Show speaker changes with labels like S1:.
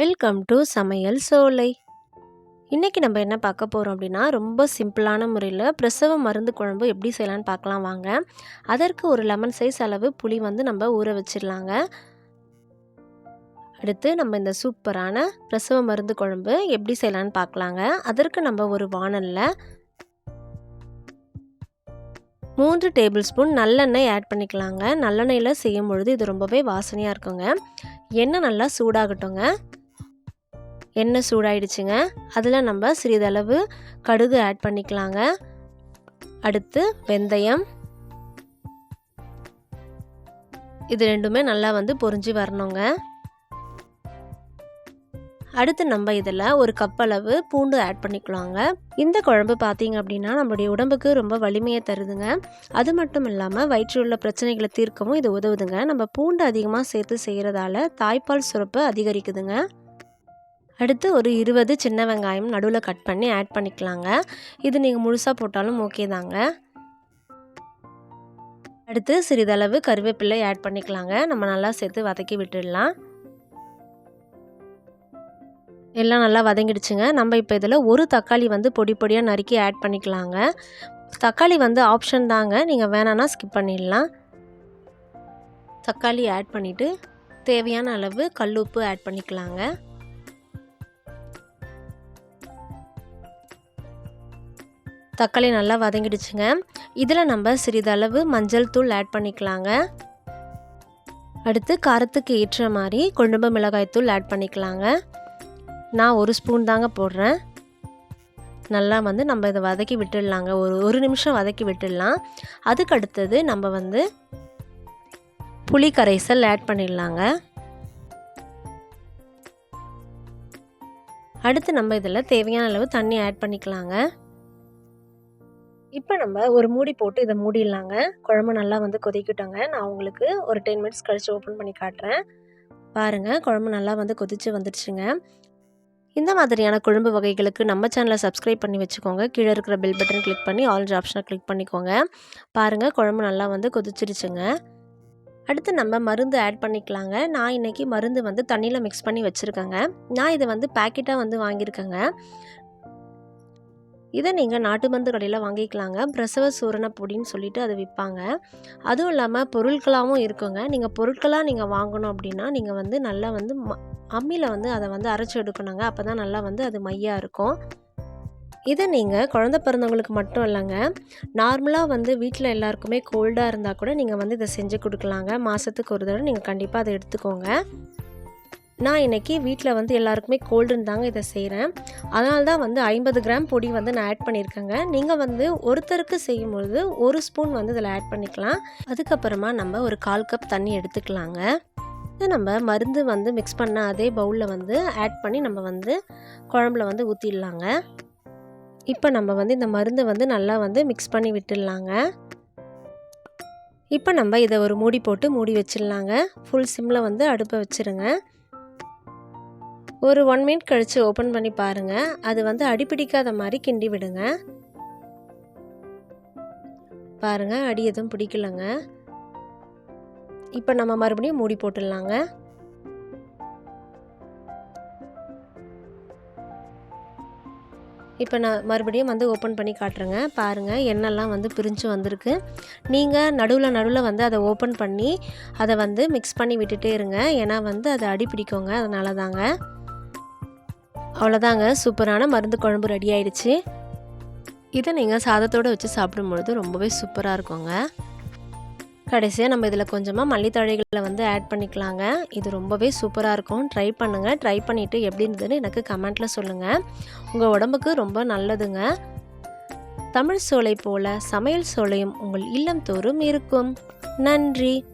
S1: Welcome to சமையல் சோலை. இன்றைக்கி நம்ம என்ன பார்க்க போகிறோம் அப்படின்னா ரொம்ப சிம்பிளான முறையில் பிரசவ மருந்து குழம்பு எப்படி செய்யலான்னு பார்க்கலாம் வாங்க. அதற்கு ஒரு லெமன் சைஸ் அளவு புளி வந்து நம்ம ஊற வச்சிடலாங்க. அடுத்து நம்ம இந்த சூப்பரான பிரசவ மருந்து குழம்பு எப்படி செய்யலான்னு பார்க்கலாங்க. அதற்கு நம்ம ஒரு வானலில் மூன்று டேபிள் ஸ்பூன் நல்லெண்ணெய் ஆட் பண்ணிக்கலாங்க. நல்லெண்ணெயில் செய்யும் பொழுது இது ரொம்பவே வாசனையாக இருக்குங்க. எண்ணெய் நல்லா சூடாகட்டுங்க. எண்ணெய் சூடாயிடுச்சுங்க. அதில் நம்ம சிறிதளவு கடுகு ஆட் பண்ணிக்கலாங்க. அடுத்து வெந்தயம். இது ரெண்டுமே நல்லா வந்து பொரிஞ்சு வரணுங்க. அடுத்து நம்ம இதில் ஒரு கப் அளவு பூண்டு ஆட் பண்ணிக்கலாங்க. இந்த குழம்பு பார்த்தீங்க அப்படின்னா நம்மளுடைய உடம்புக்கு ரொம்ப வலிமையை தருதுங்க. அது மட்டும் இல்லாமல் வயிற்றில் உள்ள பிரச்சனைகளை தீர்க்கவும் இது உதவுதுங்க. நம்ம பூண்டு அதிகமாக சேர்த்து செய்கிறதால தாய்ப்பால் சுரப்பு அதிகரிக்குதுங்க. அடுத்து ஒரு இருபது சின்ன வெங்காயம் நடுவில் கட் பண்ணி ஆட் பண்ணிக்கலாங்க. இது நீங்கள் முழுசாக போட்டாலும் ஓகே தாங்க. அடுத்து சிறிதளவு கருவேப்பிலை ஆட் பண்ணிக்கலாங்க. நம்ம நல்லா சேர்த்து வதக்கி விட்டுடலாம். எல்லாம் நல்லா வதங்கிடுச்சுங்க. நம்ம இப்போ இதில் ஒரு தக்காளி வந்து பொடி பொடியாக நறுக்கி ஆட் பண்ணிக்கலாங்க. தக்காளி வந்து ஆப்ஷன் தாங்க. நீங்கள் வேணான்னா ஸ்கிப் பண்ணிடலாம். தக்காளி ஆட் பண்ணிவிட்டு தேவையான அளவு கல் உப்பு ஆட் பண்ணிக்கலாங்க. தக்காளி நல்லா வதங்கிடுச்சுங்க. இதில் நம்ம சிறிதளவு மஞ்சள் தூள் ஆட் பண்ணிக்கலாங்க. அடுத்து காரத்துக்கு ஏற்ற மாதிரி குழம்பு மிளகாய் தூள் ஆட் பண்ணிக்கலாங்க. நான் ஒரு ஸ்பூன் தாங்க போடுறேன். நல்லா வந்து நம்ம இதை வதக்கி விட்டுடலாங்க. ஒரு ஒரு நிமிஷம் வதக்கி விட்டுடலாம். அதுக்கு அடுத்தது நம்ம வந்து புளி கரைசல் ஆட் பண்ணிடலாங்க. அடுத்து நம்ம இதில் தேவையான அளவு தண்ணி ஆட் பண்ணிக்கலாங்க. இப்போ நம்ம ஒரு மூடி போட்டு இதை மூடிடலாங்க. குழம்பு நல்லா வந்து கொதிக்கிட்டோங்க. நான் உங்களுக்கு ஒரு டென் மினிட்ஸ் கழித்து ஓப்பன் பண்ணி காட்டுறேன். பாருங்கள் குழம்பு நல்லா வந்து கொதித்து வந்துடுச்சுங்க. இந்த மாதிரியான குழம்பு வகைகளுக்கு நம்ம சேனலை சப்ஸ்கிரைப் பண்ணி வச்சுக்கோங்க. கீழே இருக்கிற பெல் பட்டன் கிளிக் பண்ணி ஆல்ஜ் ஆப்ஷனை கிளிக் பண்ணிக்கோங்க. பாருங்கள் குழம்பு நல்லா வந்து கொதிச்சிருச்சுங்க அடுத்து நம்ம மருந்து ஆட் பண்ணிக்கலாங்க. நான் இன்றைக்கி மருந்து வந்து தண்ணியில் மிக்ஸ் பண்ணி வச்சுருக்கேங்க. நான் இதை வந்து பேக்கெட்டாக வந்து வாங்கியிருக்கேங்க. இதை நீங்கள் நாட்டு மருந்து கடையில் வாங்கிக்கலாங்க. பிரசவ சூரண பொடின்னு சொல்லிட்டு அதை விற்பாங்க அதுவும் இல்லாமல் பொருட்களாகவும் இருக்குங்க. நீங்கள் பொருட்களாக நீங்கள் வாங்கணும் அப்படின்னா நீங்கள் வந்து நல்லா வந்து ம அம்மியில் வந்து அதை வந்து அரைச்சி எடுக்கணுங்க. அப்போ தான் நல்லா வந்து அது மையாக இருக்கும். இதை நீங்கள் குழந்த பிறந்தவங்களுக்கு மட்டும் இல்லைங்க. நார்மலாக வந்து வீட்டில் எல்லாருக்குமே கோல்டாக இருந்தால் கூட நீங்கள் வந்து இதை செஞ்சு கொடுக்கலாங்க. மாதத்துக்கு ஒரு தடவை நீங்கள் கண்டிப்பாக அதை எடுத்துக்கோங்க. நான் இன்றைக்கி வீட்டில் வந்து எல்லாருக்குமே கோல்டுன்னு தாங்க இதை செய்கிறேன் அதனால தான் வந்து ஐம்பது கிராம் பொடி வந்து நான் ஆட் பண்ணியிருக்கேங்க. நீங்கள் வந்து ஒருத்தருக்கு செய்யும்பொழுது ஒரு ஸ்பூன் வந்து இதில் ஆட் பண்ணிக்கலாம். அதுக்கப்புறமா நம்ம ஒரு கால் கப் தண்ணி எடுத்துக்கலாங்க. நம்ம மருந்து வந்து மிக்ஸ் பண்ண அதே பவுலில் வந்து ஆட் பண்ணி நம்ம வந்து குழம்புல வந்து ஊற்றிடலாங்க இப்போ நம்ம வந்து இந்த மருந்தை வந்து நல்லா வந்து மிக்ஸ் பண்ணி விட்டுடலாங்க. இப்போ நம்ம இதை ஒரு மூடி போட்டு மூடி வச்சிடலாங்க. ஃபுல் சிம்மில் வந்து அடுப்பை வச்சுருங்க. ஒரு ஒன் மினிட் கழித்து ஓப்பன் பண்ணி பாருங்கள் அது வந்து அடிப்பிடிக்காத மாதிரி கிண்டி விடுங்க. பாருங்கள் அடி எதுவும் பிடிக்கலங்க. இப்போ நம்ம மறுபடியும் மூடி போட்டுடலாங்க. இப்போ நான் மறுபடியும் வந்து ஓப்பன் பண்ணி காட்டுறேங்க. பாருங்கள் எண்ணெய்லாம் வந்து பிரிஞ்சு வந்திருக்கு. நீங்கள் நடுவில் நடுவில் வந்து அதை ஓப்பன் பண்ணி அதை வந்து மிக்ஸ் பண்ணி விட்டுட்டே இருங்க. ஏன்னா வந்து அதை அடி பிடிக்குங்க அதனால தாங்க அவ்வளோதாங்க சூப்பரான மருந்து குழம்பு ரெடி ஆயிடுச்சு. இதை நீங்கள் சாதத்தோடு வச்சு சாப்பிடும்பொழுது ரொம்பவே சூப்பராக இருக்குங்க. கடைசியாக நம்ம இதில் கொஞ்சமாக மல்லித்தழைகளை வந்து ஆட் பண்ணிக்கலாங்க. இது ரொம்பவே சூப்பராக இருக்கும். ட்ரை பண்ணுங்கள் ட்ரை பண்ணிவிட்டு எப்படி இருந்ததுன்னு எனக்கு கமெண்ட்டில் சொல்லுங்கள் உங்கள் உடம்புக்கு ரொம்ப நல்லதுங்க. தமிழ் சோலை போல சமையல் சோலையும் உங்கள் இல்லம் தோறும் இருக்கும். நன்றி.